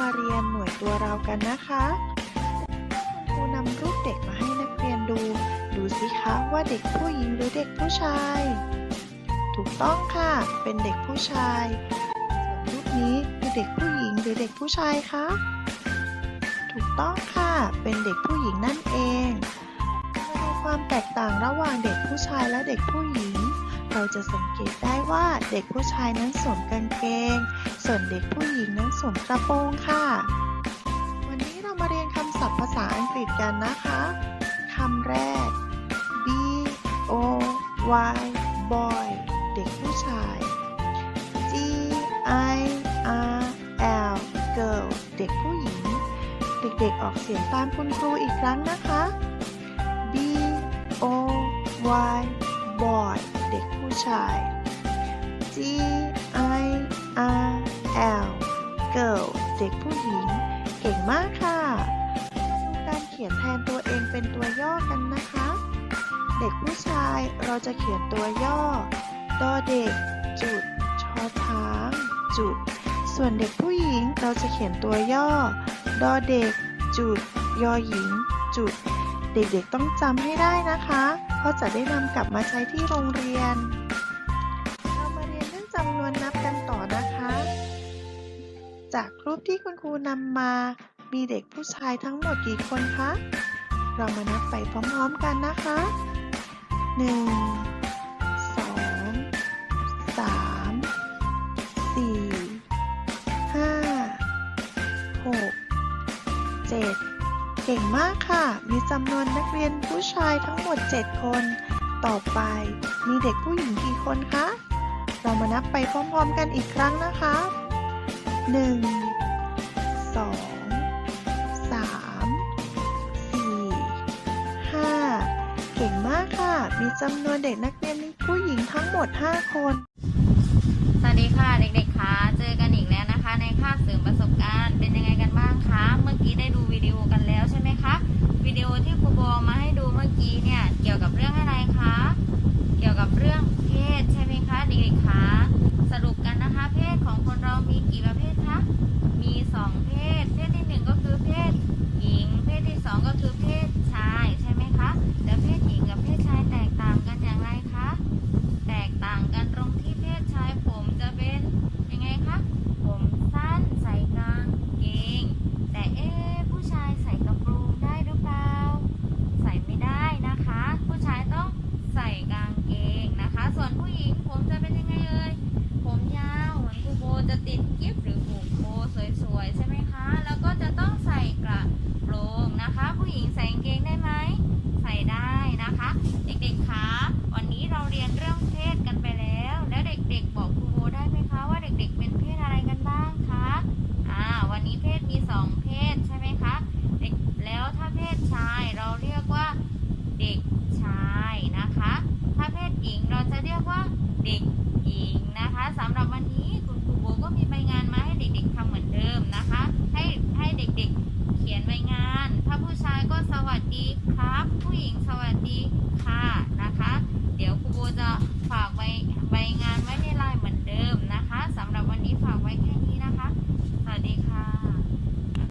มาเรียนหน่วยตัวเรากันนะคะครูนำรูปเด็กมาให้นักเรียนดู ดูสิคะว่าเด็กผู้หญิงหรือเด็กผู้ชาย ถูกต้องค่ะ เป็นเด็กผู้ชายส่วนรูปนี้คือเด็กผู้หญิงหรือเด็กผู้ชายคะ ถูกต้องค่ะ เป็นเด็กผู้หญิงนั่นเองมาดูความแตกต่างระหว่างเด็กผู้ชายและเด็กผู้หญิง เราจะสังเกตได้ว่าเด็กผู้ชายนั้นสวมกางเกง ส่วนเด็กผู้หญิงนั้นสวมกระโปรงค่ะ วันนี้เรามาเรียนคำศัพท์ภาษาอังกฤษกันนะคะคำแรก B O Y boy เด็กผู้ชาย G I R L girl เด็กผู้หญิง เด็กๆออกเสียงตามคุณครูอีกครั้งนะคะ B O Y boy เด็กผู้ชาย G มากค่ะ ดูการเขียนแทนตัวเองเป็นตัวย่อกันนะคะ เด็กผู้ชายเราจะเขียนตัวย่อดอเด็ก จุดชอช้างจุด ส่วนเด็กผู้หญิงเราจะเขียนตัวย่อดอเด็ก จุด ยอหญิง จุด เด็กๆต้องจำให้ได้นะคะ เพราะจะได้นำกลับมาใช้ที่โรงเรียนเรามาเรียนเรื่องจำนวนนับกันต่อนะคะ จากรูปที่คุณครูนำมา มีเด็กผู้ชายทั้งหมดกี่คนคะ เรามานับไปพร้อมๆกันนะคะหนึ่งสองสามสี่ห้าหกเจ็ดเก่งมากค่ะ มีจำนวนนักเรียนผู้ชายทั้งหมด 7 คน ต่อไปมีเด็กผู้หญิงกี่คนคะ เรามานับไปพร้อมๆกันอีกครั้งนะคะ 1 มีจำนวนเด็กนักเรียนผู้หญิงทั้งหมด 5 คน สวัสดีค่ะเด็กๆคะเจอกันอีกแล้วนะคะ ในคาบเสริมประสบการณ์เป็นยังไงกันบ้างคะเมื่อกี้ได้ดูวิดีโอกันแล้วใช่ไหมคะวิดีโอที่ครูโบอมาให้ดูเมื่อกี้เนี่ยเกี่ยวกับเรื่องอะไรคะเกี่ยวกับเรื่องเพศใช่ไหมคะเด็กๆคะสรุปกันนะคะ เพศของคนเรามีกี่ประเภทคะมีสองเพศเพศที่หนึ่งก็คือเพศหญิง เพศที่สองก็คือเพศชายใช่ไหมคะแล้วเพศหญิงกับเพศชายแตกต่างกันอย่างไรคะ แตกต่างกันตรงที่เพศชายผมจะเป็นยังไงคะ ผมสั้นใส่กางเกง แต่เอ๊ะผู้ชายใส่กระโปรงได้หรือเปล่า ใส่ไม่ได้นะคะ ผู้ชายต้องใส่กางเกงนะคะ ส่วนผู้หญิงผมจะเป็นยังไงเอ่ย ผมยาวเหมือนครูโบ จะติดกิฟหรือผูกโบสวยๆ ใช่ไหมคะ แล้วก็จะต้องใส่กระโปรงนะคะ ผู้หญิงใส่กางเกงได้ไหม ใส่ได้นะคะ เด็กๆคะวันนี้เราเรียนเรื่องเพศกันไปแล้ว แล้วเด็กๆบอกครูโบได้ไหมคะว่าเด็กๆ เป็นเพศอะไรกันบ้างคะอ่าวันนี้เพศมีสองเพศใช่ไหมคะเด็กแล้วถ้าเพศชายเราเรียกว่าเด็กชายนะคะ ถ้าเพศหญิงเราจะเรียกว่าเด็กหญิง วัสดีครับ ผู้หญิงสวัสดีค่ะนะคะ